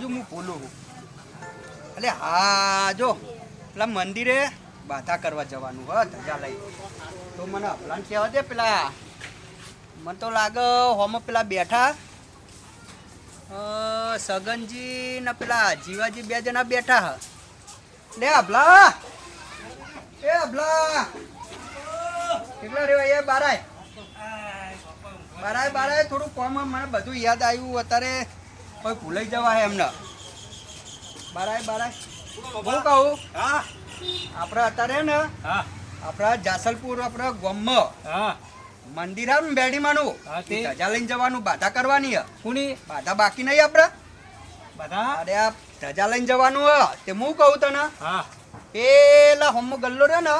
હજુ હું બોલું એટલે હા, જો, પેલા મંદિરે બાધા કરવા જવાનું, હ, ધજા લઈ. તો મને અપલાન કહેવા દે પેલા? મને તો લાગે હોમાં પેલા બેઠા. સગનજી ને પેલા જીવાજી બે જણા બેઠા હ. લે અભલા એ અભલા કેટલા રેવા એ બારાય બારાય બારાય થોડું કોમ, મને બધું યાદ આવ્યું. અત્યારે કોઈ ભૂલાઈ જવા હે એમને. બરાય બરાય. હું કહું હા. આપણે અત્યારે ને હા. આપણા જાસલપુર આપણા ગામમાં મંદિર આવે ને બેડીમાનું ધજા લઈને જવાનું બાધા કરવાની હે. કોની? બાધા બાકી નહીં આપણે બધા? અરે આ ધજા લઈને જવાનું હ. તે હું કહું તને? હા. પેલા હોમ ગલ્લો રહ્યો ને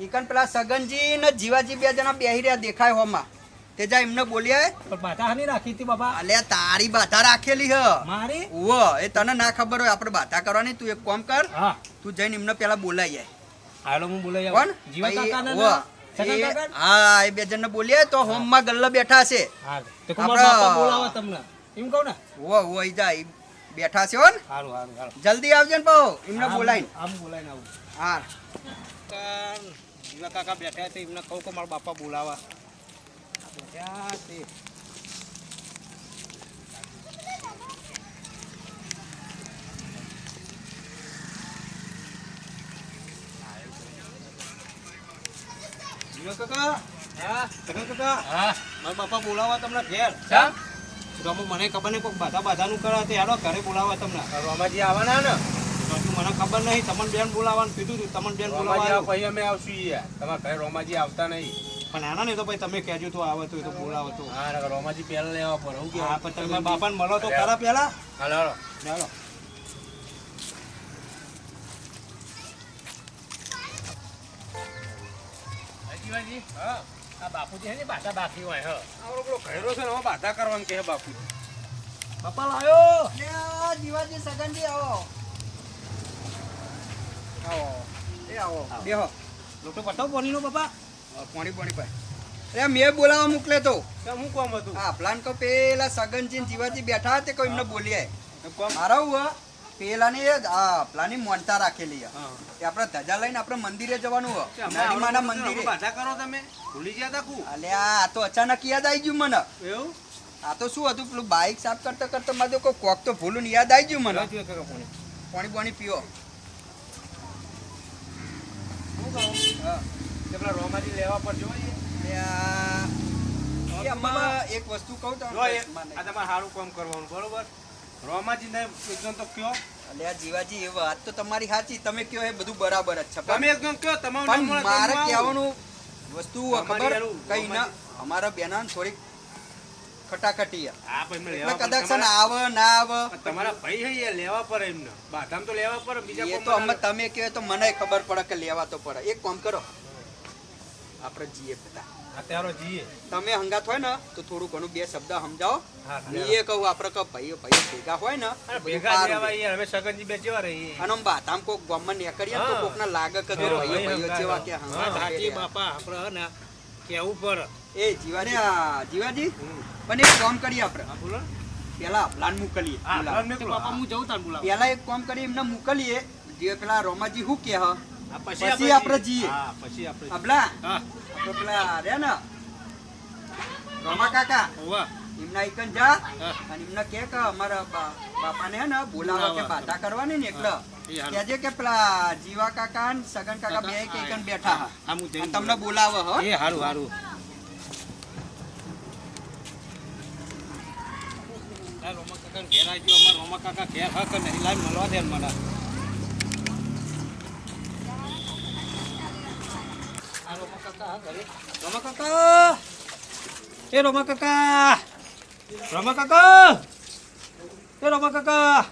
ઈકન પેલા સગનજી ને જીવાજી બે જણા બેહી રહ્યા દેખાય હોમાં. તે જા એમને બોલ્યા પણ બાધા હની રાખી હતી બાબા. અલે તારી બાધા રાખેલી હ. મારી? ઓ એ તને ના ખબર હોય આપણે બાધા કરવાની તું એક કામ કર. હા. તું જઈને એમને પેલા બોલાઈ જાય હાલો હું બોલાઈ કોણ? આવું જીવા ભાઈ, કાકા ઉવ્વ. સગન એ- કાકા હા એ બે જણને બોલ્યા તો હોમમાં ગલ્લા બેઠા છે. હા તો કુમાર બાપા બોલાવા તમને. એમ કહું ને? ઓ ઓ ઈ જા બેઠા છે હો ને હારું હારું. જલ્દી આવજો ને પાહો એમને બોલાઈને આમ બોલાઈને આવું. હા. જીવા કાકા બેઠા છે એમને કહું કે મારા બાપા બોલાવા. કાકા હા કાકા હા મારા બાપા બોલાવા તમને ઘેર તો મને ખબર નહીં કોઈ બાધા બાધાનું કરે તે ઘરે બોલાવા તમને રોમાજી આવવાના ને મને ખબર નહીં તમને બેન બોલાવવાનું કીધું હતું તમને બેન આવ પછી અમે આવશું યાર. તમારા ઘરે રોમાજી આવતા નહીં પણ આના નહીં તો ભાઈ તમે કહેજો તો આવે તો એ તો બોલાવો તો હા નકર રોમાજી પહેલા લેવા પર હું હા પણ તમે બાપાને મળો તો ખરા પહેલા? હાલો હાલો ચાલો જીવાજી હા. આ બાપુજી હે ને બાધા બાકી હોય હ. આપણો પેલો ઘેરો છે ને હવે બાધા કરવાનું કે બાપુ બાપા લાયો. લે આ જીવાજી સગનજી આવો. આવો. એ આવો. બેહો. લોટો પટાવ પોનીનો બાપા. પાણી પાણી પાય અરે મેં બોલાવા મોકલે તો. હું કોમ હતું? હા પ્લાન તો પેલા સગનજી જીવાજી બેઠા તે કોઈ એમને બોલીએ મારા હુઆ પેલાની આ પ્લાની મોનતા રાખેલી હે. હા. તે આપણે ધજા લઈને આપણે મંદિરે જવાનું હોય બધું મંદિરે. બાધા કરો તમે? ભૂલી ગયા તા કુ? આ તો અચાનક યાદ આવી ગયું મને. એવું? આ તો શું હતું? પેલું બાઇક સાફ કરતા કરતા મારે કોઈ કોક તો ભૂલું ને યાદ આવી ગયું મને. પાણી. પાણી પીઓ. હા. પેલા રોમાજી લેવા પર જોઈએ તે આ- એ આમાં એક વસ્તુ કહું તો આ તમારે સારું કામ કરવાનું બરોબર? રોમાજી ને એકદમ તો કયો. અલે જીવાજી એ વાત તો તમારી સાચી. તમે કયો એ બધું બરાબર જ છે. તમે એકદમ કયો તમારું પણ નામ મળે તો મારે કહેવાનું વસ્તુ ખબર કઈ ના અમારા બેના થોડીક ખટાખટી કદાચ આવે ના આવે. તમારા ભાઈ હે લેવા પડે એમને. બાધામ તો લેવા પડે બીજા તો અમે તમે કહો તો મને ખબર પડે કે લેવા તો પડે. એક કામ કરો. આપણે જીએ બધા. અત્યારે જીએ તમે હંગાત હોય ને તો થોડું ઘણું બે શબ્દ સમજાવો. હા એ કહું આપણે કહો ભાઈઓ ભાઈઓ ભેગા હોય ને ભેગા રહે. અમે સગનજી બે જેવા રહીએ. અને આમ બાતામ કોક ગમન નીકળીએ કરીએ તો કોક કોકને લાગે કે જો ભાઈઓ ભાઈ ભાઈઓ જેવા કે હા, રહ્યા. બાપા આપણે હે ને કેવું પર એ જીવાજી આ જીવાજી? પણ એક કામ કરીએ આપણે. હા બોલો. પેલા પ્લાન મોકલીએ હું પેલા એક કામ કરીએ એમને મોકલીએ. જે પેલા રોમાજી શું કે હ હા, પછી આપણે જઈએ. હા પછી આપણે અબલા. હા. આપણે પેલા રે ને. રોમા કાકા. ઓવા એમના એકન જા. અને એમને કે કે અમારા બાપાને ને બોલાવા કે બાધા કરવાની ને એટલે એ કે પેલા જીવા કાકા ને સગન કાકા બે કે એકન બેઠા. તમને બોલાવે. હો. એ હારું હારું. રોમા કાકા ઘેર આવજો અમાર રોમા કાકા ઘેર હક નહીં. લાઈ મળવા દે મને આ રોમા કાકા એ રમા કાકા રમા કાકા એ રમા કાકા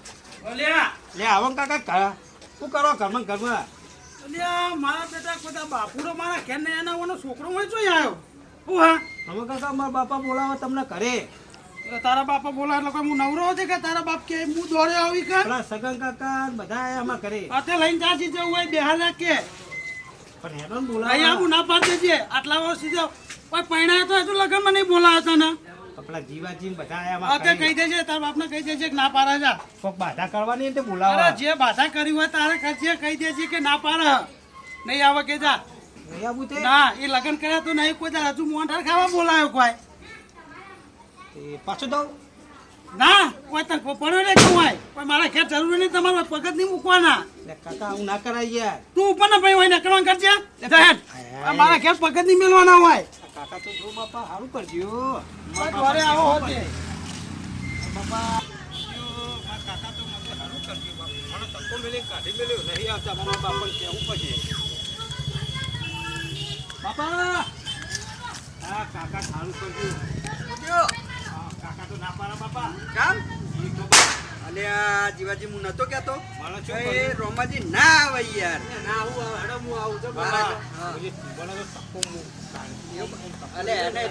લે આવો કાકા શું કરો ઘરમાં ઘરમાં? અલ્યા મારા બેટા બધા બાપુડો મારા ઘેર ને એના ઓનો છોકરો હોય જોઈ આવ્યો. હું હા? રમા કાકા મારા બાપા બોલાવે તમને ઘરે. તારા બાપા બોલા એટલે કોઈ હું નવરો છે કે તારા બાપ કે હું દોડે આવી કે? સગન કાકા બધા આયા અમારા ઘરે. આતે લઈને જાસી જવું હોય બેહાલા કે? પણ હેડો ને અહીંયા બોલાવે આવું ના પાડી દેજે. આટલા વર્ષ સીધા કોઈ પૈણા તો હજુ લગનમાં નહીં બોલાયા તને આપણા જીવાજી બધા આયા તે કહી દેજે તાર બાપને કહી દેજે કે ના પારા જા કોક બાધા કરવાની તે જે બાધા કરી હોય તારે કરજે કહી દેજે કે ના પાડે. નહીં આવે કે જા. નહીં આવું તે? ના એ લગન કર્યા તો નહીં કોઈ હજુ મોહનથાળ ખાવા બોલાયો કોઈ. પાછું દઉં? ના કોઈ તને પડ્યો ને કેવું હોય કોઈ મારા ખેર જરૂર નહીં તમારે પગત નહીં મૂકવાના. કાકા હું ના કરાય યાર. તું ઉપર ના ભાઈ હોય ને કરવા કરજે. જા હેડ. મારા ખેર પગત નહીં મેળવાના હોય. કાકા તો જો બાપા સારું કરજો ઘરે આવો હોતે બાપા કાકા તો મને સારું કરજો બાપા મને ધક્કો મેલી કાઢી મેલ્યો નહીં આવતા મારા બાપા. કેવું પછી બાપા. હા કાકા સારું કરજો. કાકા તો ના પાડે બાપા. કામ? ઈ તો જીવાજી હું નતો કહેતો. મને કે શું એ રોમાજી ના આવે યાર. ના આવું હેડો હું આવું છું બાપા. હા. મને મને તો. અલે એને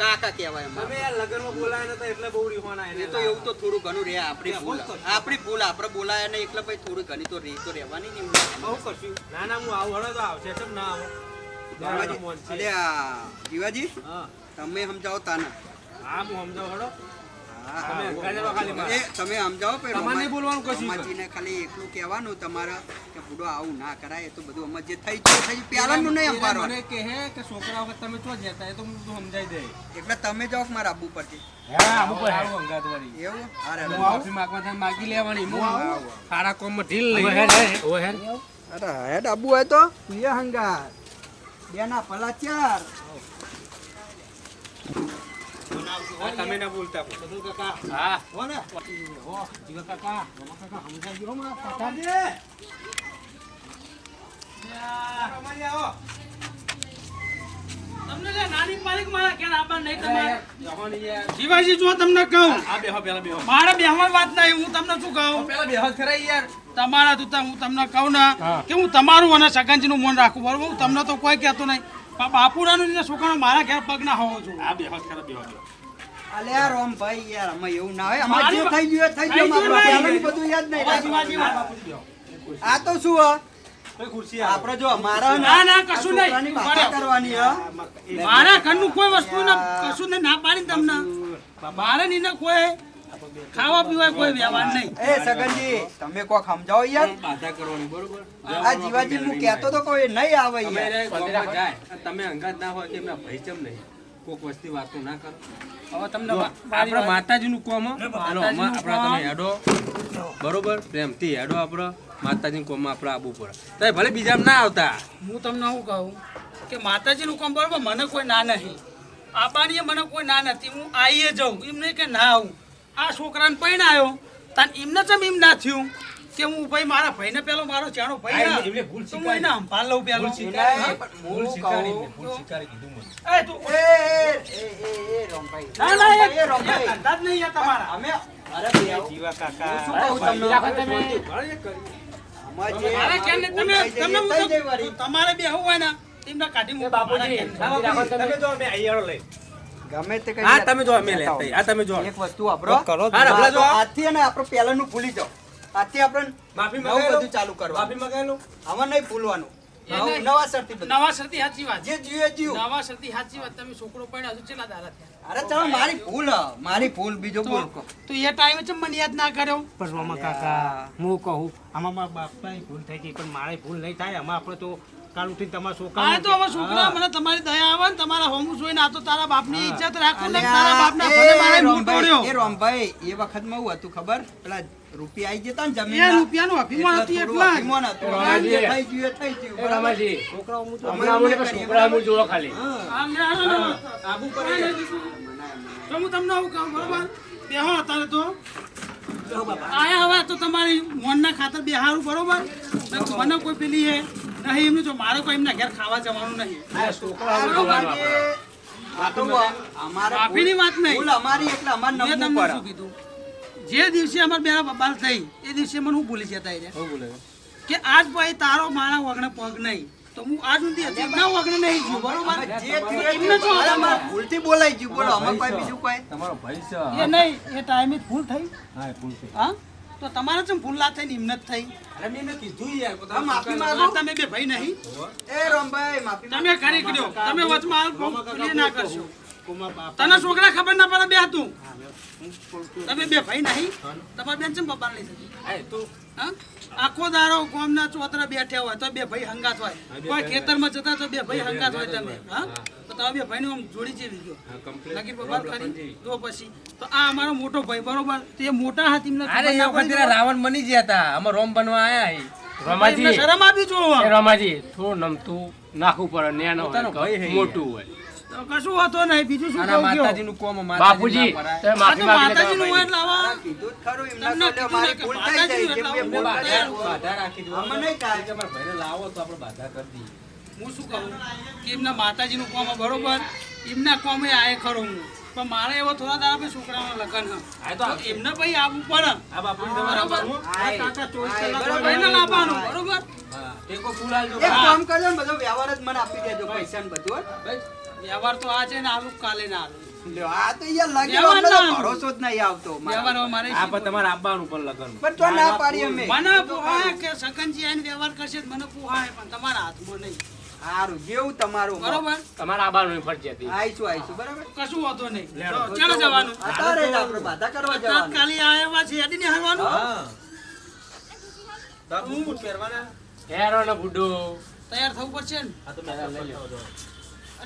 કાકા કહેવાય તમે આ લગનમાં બોલાયા નતા એટલે બહુ રીહોના એને તો એવું તો થોડું ઘણું રહે આપણી ભૂલ. આપણી ભૂલ આપણે બોલાયા ને એટલે ભાઈ થોડું ઘણી તો રે તો રહેવાની નહીં બહુ કરશું. ના ના હું આવું તો આવશે ના આવો? જીવાજી, મોન છે. અલ્યા જીવાજી હા. તમે સમજાવો તાના. હા હું સમજાવું હળો તમે હા. અંગાજે રહો ખાલી મારા. એ તમે સમજાવો તમારે બોલવાનું કશું. રોમાજીને ખાલી એટલું કહેવાનું તમારે કે બુડો આવું ના કરાય એ તો બધું અમાર જે થઈ ગયું થઈ ગયું. નહીં એને મને કહે કે છોકરા વખત તમે જતા એ તો હું સમજાઈ દે. એટલે તમે જાઓ મારા આબુ પરથી. હેડ, હેડ. હેડ. હેડ આબુ હોય તો. હંગાર બે ના પલા ચાર તમે ના બોલતા કાકા હા હો ને હો જીવા કાકા રમા કાકા સમજાવજો હો મારા કાકા તમને લે નાની પાલિક મારા નહીં તમારે જવાની શિવાજી જો તમને કહું. આ બેહો પેલા બેહો મારે બેહવાની વાત નહીં હું તમને શું કહું? પેલા બેહો જ યાર તમારા તું હું તમને કહું ને કે હું તમારું અને સગનજીનું મન રાખું બરોબર? હું તમને તો કોઈ કહેતો નહીં. બાપુરાનું ને છોકરાનો મારા ઘેર પગ ના હોવો જોઈએ આ બેહોશ કરો બેહોશ બેહો બેહો. અલે યાર ઓમ ભાઈ યાર અમે એવું ના હોય અમારે જે થઈ ગયું થઈ ગયું. પહેલાનું બધું યાદ નહીં. આ તો શું હ? આપણે જો મારા ના, ના, કશું નહીં. કરવાની હ મારા ઘરનું કોઈ વસ્તુ ના કશું ને ના પાડી તમને મારે નહીં ને કોઈ ખાવા પીવા કોઈ વ્યવહાર નહીં. એ સગનજી તમે કોક સમજાવો યાર. બાધા કરવાની બરોબર? આ જીવાજી હું કહેતો તો કોઈ નહીં આવે તમે યાર અંગાત ના હોય કે એમના ભય ચમ નહીં? કોક વસ્તી વાતો ના કરો. હવે તમને આપણા માતાજીનું કોમ હાલો, આપણા તમે હેડો. બરોબર? પ્રેમથી હેડો આપણે. માતાજીનું કોમમાં આપણે આવવું પડે તો ભલે બીજા ના આવતા. હું તમને શું કહું? કે માતાજીનું કોમ બરોબર મને કોઈ ના નહીં. આબાણીએ મને કોઈ ના નથી. હું આવીએ જાઉં. એમ નહીં કે ના આવું. આ છોકરાને પરણાયો તાન એમને ચમ એમ ના થયું કે હું ભાઈ મારા ભાઈને પેલો મારો ચાણો ભાઈ ના, એમને ભૂલ તો હું એને સંભાળ લઉં પેલો. ભૂલ સ્વીકારી. ભૂલ સ્વીકારી કીધું મને. એ તું એ એ એ રોમભાઈ. ના ના એ રોમભાઈ. ધંધા નહીં યાર તમારા અમે અરે જીવા કાકા. શું કહું તમને? તમે. તમારે બે હોવાના એમના કાઢી મૂકો મારા તમે જો અમે અહીંયા લઈ. ગમે તે કરી આ તમે જો અમે લેતા આ તમે જો. એક વસ્તુ વાપરો કરો હા, જો. આજથી અને આપણે પહેલાનું ભૂલી જાઓ. આજથી આપણે માફી નવું બધું ચાલુ કરવાનું. માફી મંગાવી લો. આમાં નહીં ભૂલવાનું. એ નવું- નહીં. નવા સરથી નવા સરથી સાચી વાત. જે જીવે જીવ. નવા સરથી સાચી વાત. તમે છોકરો પડ્યો હજુ કેટલા દાડા થયા? અરે ચાલો મારી ભૂલ. મારી ભૂલ બીજો ભૂલ તો તો એ ટાઈમે ચમ મને યાદ ના કર્યો? પણ મામા કાકા હું કહું આમાં મારા બાપાની ભૂલ થઈ ગઈ પણ મારે ભૂલ નહીં થાય. આમાં આપણે તો કાલ ઉઠીને તમારા છોકરા આ તો હવે છોકરા મને તમારી દયા આવે ને તમારા હોમું જોઈને આ તો તારા બાપની ઇજ્જત રાખો ને તારા બાપના ભલે મારે મૂળ પડ્યો એ રોમભાઈ, એ વખતમાં હું હતું ખબર? પેલા રૂપિયા આવી જતા ને એ જમીનના. રૂપિયાનું અભિમાન એટલે એટલા અભિમાન હતું. રોમાજી. થઈ ગયું થઈ ગયું, બરાબર? છોકરા હું તો અમે એવું છોકરા હું. જોવા ખાલી ને આમ. તો હું તમને આવું કહું બરોબર? બેહો અત્યારે તો. આયા હવે તો તમારી મોનના ખાતર બેહારું બરોબર? મને કોઈ પેલી હે નહીં એમનું જો મારે કોઈ એમના ઘેર ખાવા જવાનું નહીં. આ તો અમારે માફીની વાત નહીં. અમારી એટલે અમારે પડે. કીધું? જે દિવસે અમારે બેના બબાલ થઈ એ દિવસે મને હું ભૂલી જતા રહ્યા. કે આજ ભાઈ તારો મારા વગણે પગ નહીં. તો હું આજ સુધી એમના વગણે નહીં ગયો બરોબર? જે એમને? અમારે ભૂલથી બોલાઈ ગયું. બોલો અમે કોઈ બીજું કોઈ? તમારો ભાઈ છે એ નહીં એ ટાઈમે જ ભૂલ થઈ. હા ભૂલ છે હા? તો તમારે જેમ ભૂલ થઈ ને એમને થઈ. અરે મેં એને કીધું યાર માફી માંગો. તમે બે ભાઈ નહીં. એ રોમભાઈ માફી તમે કરી કર્યો તમે વચમાં ના કરશો. તને છોકરા ખબર ના પડે બે તું. તમે બે ભાઈ નહીં? તમારે બેન છે બાપા લઈ જતી આખો દારો ગામના ચોતરા બેઠ્યા હોય તો બે ભાઈ હંગાત હોય. કોઈ ખેતરમાં જતા તો બે ભાઈ હંગાત હોય તમે હા? તો તમે બે ભાઈ આમ જોડી જેવી ગયો. નક્કી બબાલ કરી તો પછી. તો આ અમારો મોટો ભાઈ બરોબર? તે મોટા હાથી એમને અરે એ વખતે રાવણ બની ગયા હતા. અમે રોમ બનવા આયા રમાજી. શરમ આપી જોવો રમાજી થોડું નમતું નાખવું પડે નેનો. મોટું હોય. કશું હોતો નહીં. બીજું શું કહું કયો? માતાજીનું કોમ બાપુજી તમે માફી તો માંગી માતાજીનું હોય. આવા કીધું ખરું એમના કીધું મારી ને ભૂલ થઈ જાય કે ભૂલ બાધા બાધા રાખી દો આમાં નહીં થાય. કે મારા ભાઈને લાવો તો આપણે બાધા કરી દઈએ. હું શું કહું? કે એમના માતાજીનું કોમ બરોબર? એમના કોમે આય ખરો હું. પણ મારે એવો થોડા દાડા પછી છોકરાના લગ્ન હા આ તો એમને ભાઈ આવવું પડે. આ બાપુ તમારે બરોબર? આ કાકા ચોવીસ કલાક બરોબર. ભાઈને લાવવાનું બરોબર? એક કામ કરજો બધો વ્યવહાર જ મને આપી દેજો પૈસા ને બધું ભાઈ, વ્યવહાર તો આ છે ને આલુ કાલે ના આલુ. લ્યો, આ તો યાર લાગે અમને તો ભરોસો જ નહીં આવતો વ્યવહાર હવે આ પણ તમારે આવવાનું પણ લગન. પણ તો ના પાડી અમે. મને પોહાય કે સગનજી આઈને વ્યવહાર કરશે મને પોહાય પણ તમારા હાથમાં નહીં. સારું જેવું તમારું બરોબર? તમારે આબાનું ફરજિયાત ઈ. આવીશું આવીશું બરાબર? કશું વાંધો નહીં. ચાલો જવાનું. અત્યારે જ આપણે બાધા કરવા જવાનું તાત્કાલિક આયા છે એડી ને હારવાનું હા. તો બૂટ બૂટ પહેરવાના? હેરો બુડો. તૈયાર થવું પડશે ને? આ તો મેકઅપ લઈ લો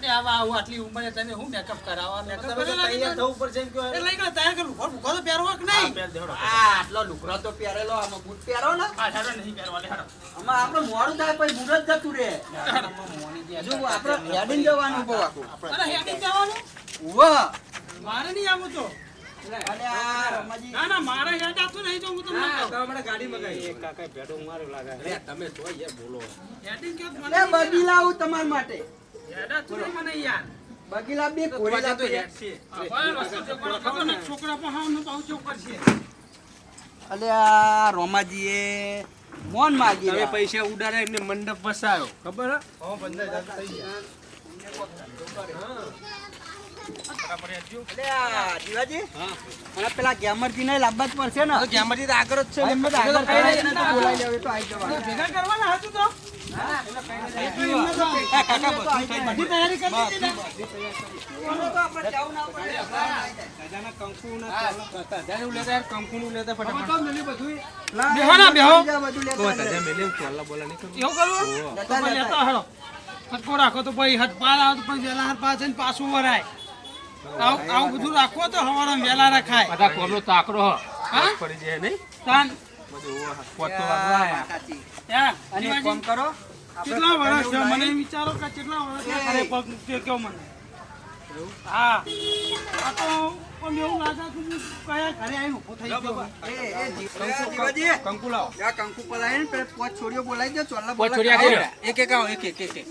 અરે આવા આવું આટલી ઉંમરે તને હું મેકઅપ કરાવવા? મેકઅપ તૈયાર થવું પડશે એમ કહો એટલે લઈ તૈયાર કરું. ભૂખો ભૂખો તો પહેરવો કે નહીં? આ આટલો લુગડો તો પહેરેલો આમાં બૂટ પહેરો ને? આ હેડો નહીં પહેરવા લે હેડો. આમાં આપણે મોડું થાય પછી બૂટ જ જતું રહે. જો આપણે હેડીને જવાનું બહુ આખું. આપણે હેડી જવાનું? વાહ મારે નહીં આવું તો. ના ના મારે હેડ આતું નહીં તો હું તમને કહું. તો ગાડી મગાવી. એક કાકાએ ભેટો માર્યો લાગે. અરે તમે તો યાર બોલો. હેડી ગયો મને લે લાવું તમારા માટે. હેડ આતું મને યાર બગીલા બે તો કોળી પાછા તો લાવી હેડ છે. આ ભાઈ વસ્તુ છે, પણ ખબર ને. છોકરા પણ હાવનું તો આવું છે. અલે આ રોમાજીએ મોન માગી તમે પૈસા ઉડાડે એમને મંડપ વસાયો. ખબર હે? પેલા ગેમરજી ને લાવવા જ પડશે ને. ગેમરજી તો આગળ જ છે. ભેગા કરવાના હતું તો? રાખો તો પાર આવે તો પાછળ પાછું વરાય. આવું આવું બધું રાખો તો હવારે વેલા રખાય. બધા કોમનો તાકરો હ. પડી જાય નહીં? તાન. બધું કરો. કેટલા વર્ષ છે મને વિચારો કે કેટલા વર્ષ એ. પગ કે કેવો મને. હા. આ તો પણ એવું લાગે કે હું કયા ઘરે આવીને ઊભો થઈ ગયો એ, એ જી- એ જીવાજી, કંકુ લાવો. આ કંકુ પલાય ને પેલા પાંચ છોડીઓ બોલાવી દો ચોલા બોલા. એક એક આવો, એક એક એક એક.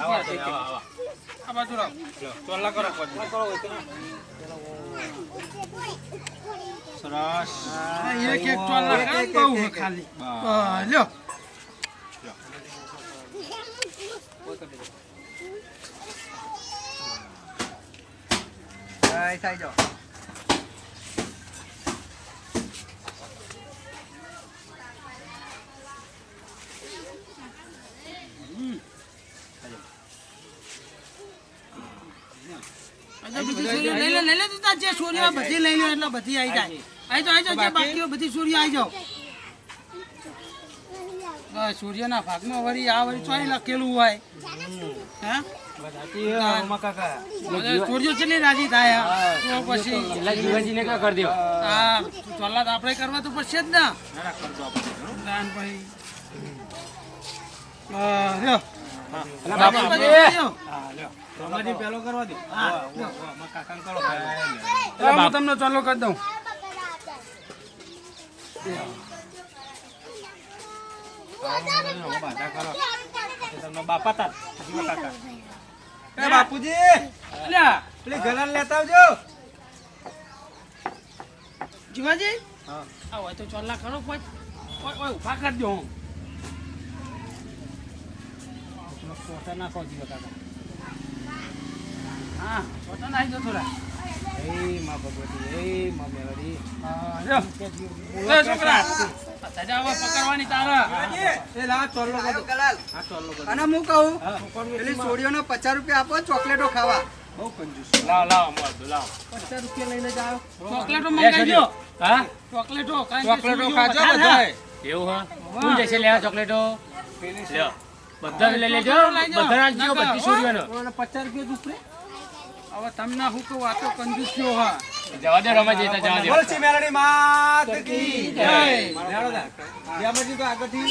આવો, આવો, આવો, આવો. આ બાજુ રાખ ચોલ્લા કરો પછી. સરસ એક એક બહુ એક, એક. ખાલી લ્યો થઈ જાઓ. અચ્છા, બધી છોરીઓ લઈ લે લઈ લે તું તાર જે છોરીઓ બધી લઈ લે એટલે બધી આવી જાય. આવી જાઓ આવી જાઓ જે બાકી? બધી છોરીઓ આવી જાઓ. બસ સૂર્યના ભાગમાં વળી આ વળી ચોરી લખેલું હોય. સૂર્ય છે ને રાજી થાય. તો પછી જીવાજીને કા કરી દો હા ચોલ્લા આપણે કરવા તો પડશે જ ને. ભાઈ. હા, હા, તમને ચાલુ કરી દઉં. તો બાપા એ બાપુજી પેલી ગલાલ લેતા આવજો જીવાજી હા. હોય તો ચોલા ઓય ઊભા કરજો દો ફોટા નાખો જીવા કાકા હા પોતા નાખી દો થોડા. એ માં ભગવતી એ માં મેલડી હા, લ્યો. છોકરા. સજા પકડવાની તારા. એ લા ચોલ્લો આયો કલાલ. આ ચોલ્લો બધો અને હું કહું પેલી છોડીઓને પચાસ રૂપિયા આપો ચોકલેટો ખાવા. બહુ કંજૂસ. લાવ લાવ પચાસ રૂપિયા લઈને જ ચોકલેટો મંગાવજો હા? ચોકલેટો ચોકલેટો ખાજો બધાય. એવું હા? તું જશે લેવા ચોકલેટો? લ્યો. બધા લઈ લેજો. બધા રાખજો છોડીઓનો અને પચાસ રૂપિયા દુપરે હવે તમને હું કહું આ તો કંજૂસ છો હા. જવા દે રમાજી તો જવા દે. બોલસી મેલડી માત કી જય. ગ્યામરજી તો આગળથી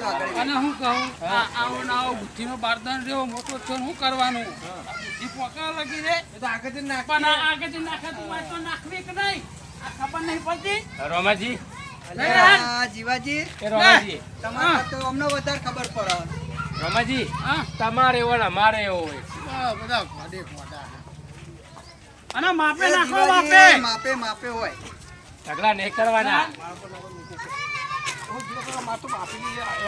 તો. અને હું કહું આ આવો ને આવો બુદ્ધિનો બારદાન રહ્યો મોટો છો હું શું કરવાનું? આ બુદ્ધિ પોકા લગી રે. એ તો આગળથી નાખ. પણ આગળથી આગળથી નાખાતું હોય તો નાખવી કે નહીં? આ ખબર નહીં પડતી? રમાજી. જીવાજી. રોમાજી. રમાજી તમારે તો અમને વધારે ખબર પડે. રમાજી હા? તમારે એવો અમારે એવો હોય. બધા ગોડે ગોડા અને માપે નાખો માપે. માપે માપે હોય. ઝઘડા નહીં કરવાના.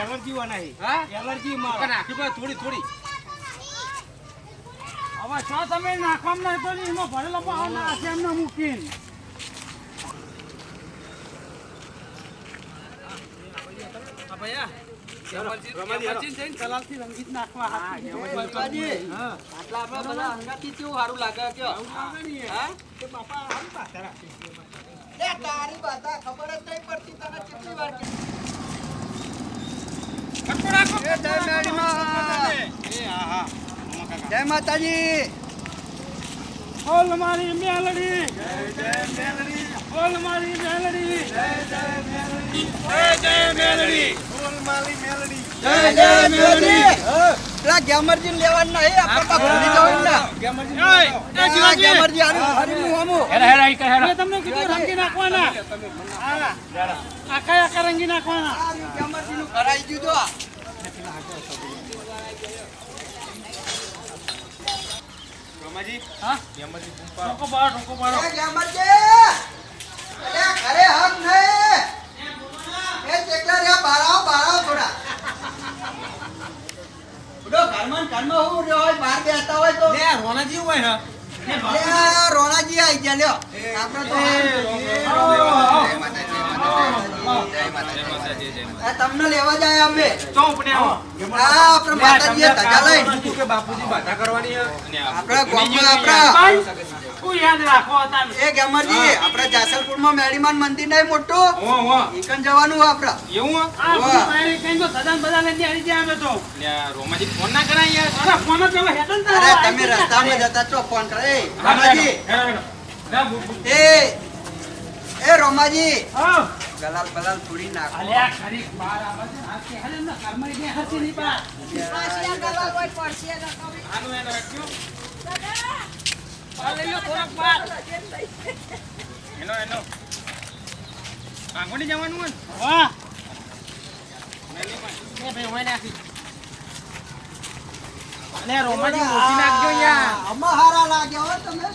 એલર્જી વાના હે. હા? એલર્જી મારો. નાખી. થોડી થોડી. હવે છ તમે નાખવામાં નહીં તો એમાં ભરેલો ભાવ ના હશે એમને મૂકીને. ભૈયા, ગેમરજી- માતાજી જઈને જય રંગીત નાખવા હાથ જીવાજી, આટલા આપણા મેલડી. હા? એ જય જય બોલ મારી મેલડી. બોલ મારી મેલડી. જય જય મેલડી. પેલા ગેમરજી લેવાનું નહીં આપણે તો ભૂલી જવાનું ને આ ગેમરજી હારું હારું હમું. હેરા હેરા ઈ કર હેરા. તમને કીધું રંગી નાખવાના. હા. આખા આખા રંગી નાખવાના. ગેમરજી નું કરાઈ દીધું આ. હા? ઠોકો પાડો. ઠોકો પાડો. એ ગેમરજી! અલ્યા, ઘરે નહીં. એ ચેકલા રહ્યા, બહાર આવો, થોડા. બધો ઘરમાં ઘરમાં હું રહ્યો હોય, બહાર બેસતા હોય તો? લે, રોનાજી હોય હે. લે, આ ગયા લ્યો. આપણે તો તમને લેવા જાય અમે? આ આપણે માતાજીએ ધજા લઈ કે બાપુજી બાધા કરવાની હે. આપણા આપણા યાદ રાખો એ ગેમરજી આપણા જાસલપુરમાં મેડીમાન મંદિર નહીં મોટું હો, હો. ઈકન જવાનું આપડા એવું આ બધું કઈ તો સદાન બધા લઈને આવી જાય અમે તો. રોમાજી ફોન ના કરાય યાર. અરે ફોન જ હવે હેડન તો અરે તમે જાય. રસ્તામાં જતા છો ફોન કરે. એ રોમાજી એ એ રોમાજી. હા. ગલાલ બલાલ થોડી નાખો. અલ્યા ખરી બાર આવે છે આ કે હાલે ને હસી બા એનો એનો કાંગોડી જવાનું હોય નાખી. લે, રોમાજી ઓછી નાખજો યાર. આમાં હારા લાગ્યા હો તમે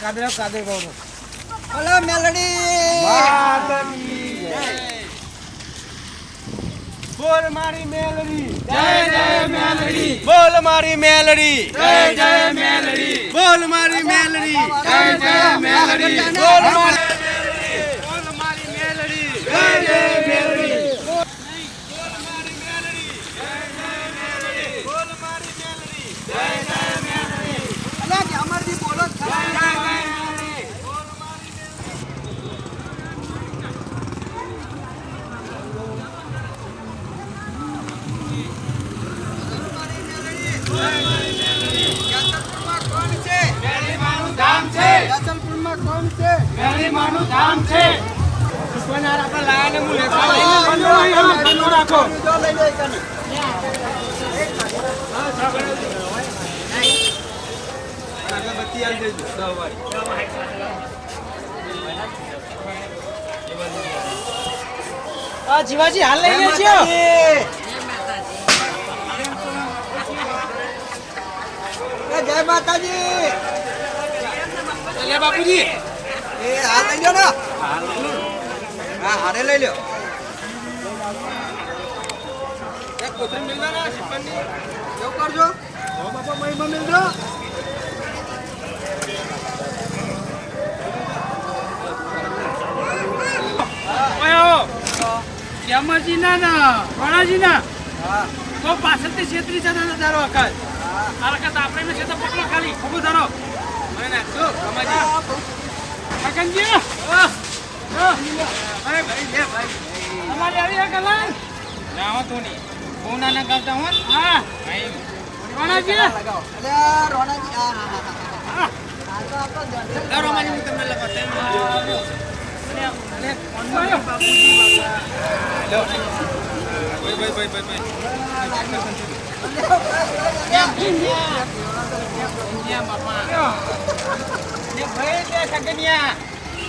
કાદરે કાદરે. મેલડી બોલ મારી મેલડી. જય જય મેલડી. બોલ મારી મેલડી. જય જય મેલડી. બોલ મારી મેલડી. જય જય મેલડી. બોલ મારી મેલડી બોલ મારી મેલડી જય જય મેલડી બોલ મારી મેલડી જય જય મેલડી બોલ મારી મેલડી જય જય મેલડી અલ્યા ગેમરજી બોલો જ ખરા. જય જય મેલડી જાસલપુરમાં કોણ છે મેલડી માનું ધામ છે જાસલપુરમાં કોણ છે મેલડી માનું ધામ છે પુષ્પનાર આપણે લાયાને હું લેતા બંધો અહીં, હા, બંધો રાખો જો લઈ લો એકાને. અગરબત્તી આલી દેજો દસ વાળી આ જીવાજી હાલ લઈ લેજો. જય માતાજી. લે બાપુજી. એ હાલ લઈ લો ને. હા હારે લઈ કોથળી એવું કરજો. હો બાપા મહિમા મિલજો આવો ના ના વણાજીના. ના તો પાછળથી છેતરી જતા હતા તારો આ વખત આપણે મેં છે તો પકડો ખાલી. ખોબો ધારો. મને નાખજો કાકનજી. અરે ભાઈ લે ભાઈ. તમારી આવી આ કલાક ના હો તું નહીં બહુ નાના ગાવતા હો. હા વણાજી લગાવો. અલ્યા રોનાજી હા હા હા હા હા. તો આપણો દોઢસો તારો હું તમને લગાવતા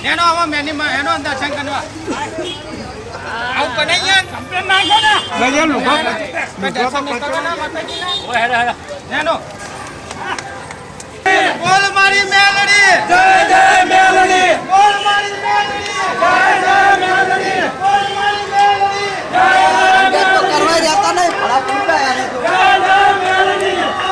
એનો આવો મેની એનો દર્શન કરવા આવું બનાવીએ કમ્પ્લેન નાખો ને દર્શન નહીં કરવાના માતાજીના ઓય હેડા હેડા એનો બોલ મારી મેલડી. જય જય મેલડી. બોલ મારી મેલડી. જય જય મેલડી. બોલ મારી મેલડી. જય બે તો કરવા જતા નહીં ભલા પૂરા યાર તો. જય જય મેલડી.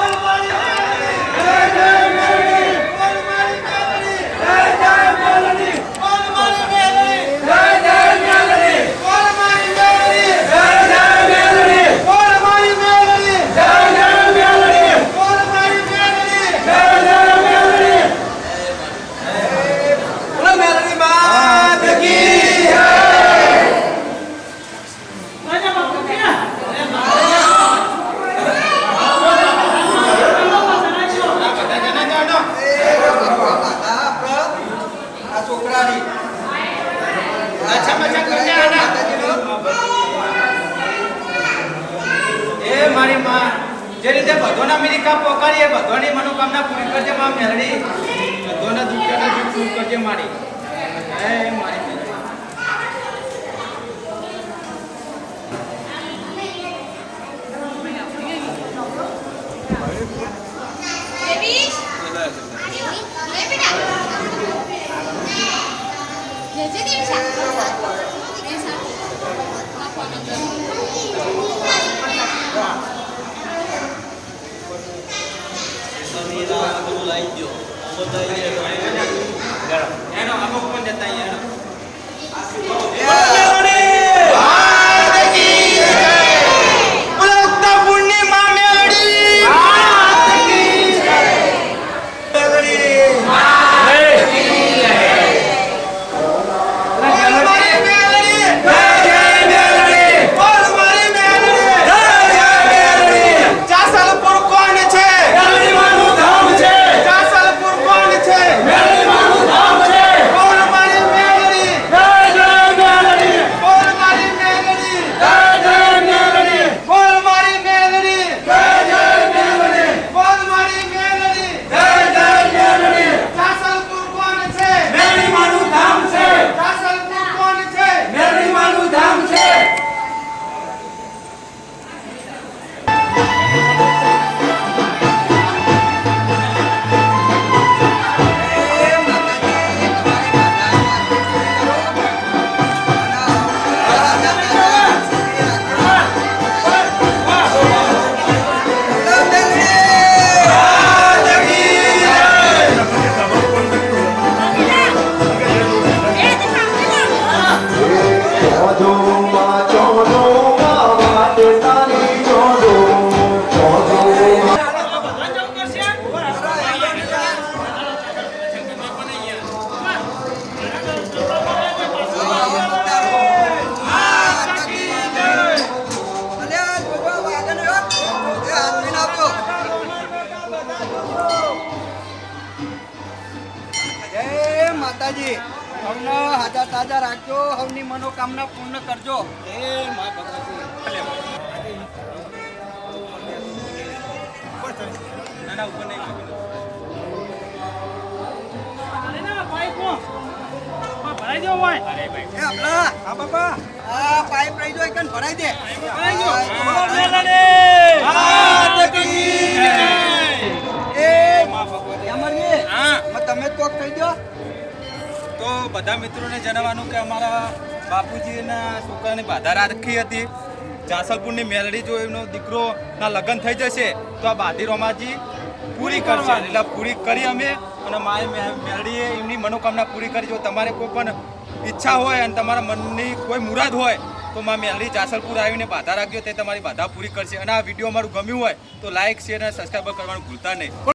ના ના ઉપર નહીં ના ભાઈ એ આપલા હા બાપા આ પાઇપ રહી જાય કન ભરાઈ દે. ભરાઈ દો. હા, એ અમરજી હા. માં તમે કોક કહી દો તો બધા મિત્રોને જણાવવાનું કે અમારા બાપુજીના છોકરાની બાધા રાખી હતી. જાસલપુરની મેલડી જો એમનો દીકરોના લગ્ન થઈ જશે તો આ બાધી રોમાજી પૂરી કરશે એટલે પૂરી કરી અમે અને માએ મે- મેલડીએ એમની મનોકામના પૂરી કરી. જો તમારે કોઈ પણ ઈચ્છા હોય અને તમારા મનની કોઈ મુરાદ હોય, તો માં મેલડી જાસલપુર આવીને બાધા રાખજો. તે તમારી બાધા પૂરી કરશે. અને આ વીડિયો અમારું ગમ્યું હોય, તો લાઇક શેર અને સબસ્ક્રાઈબ કરવાનું ભૂલતા નહીં.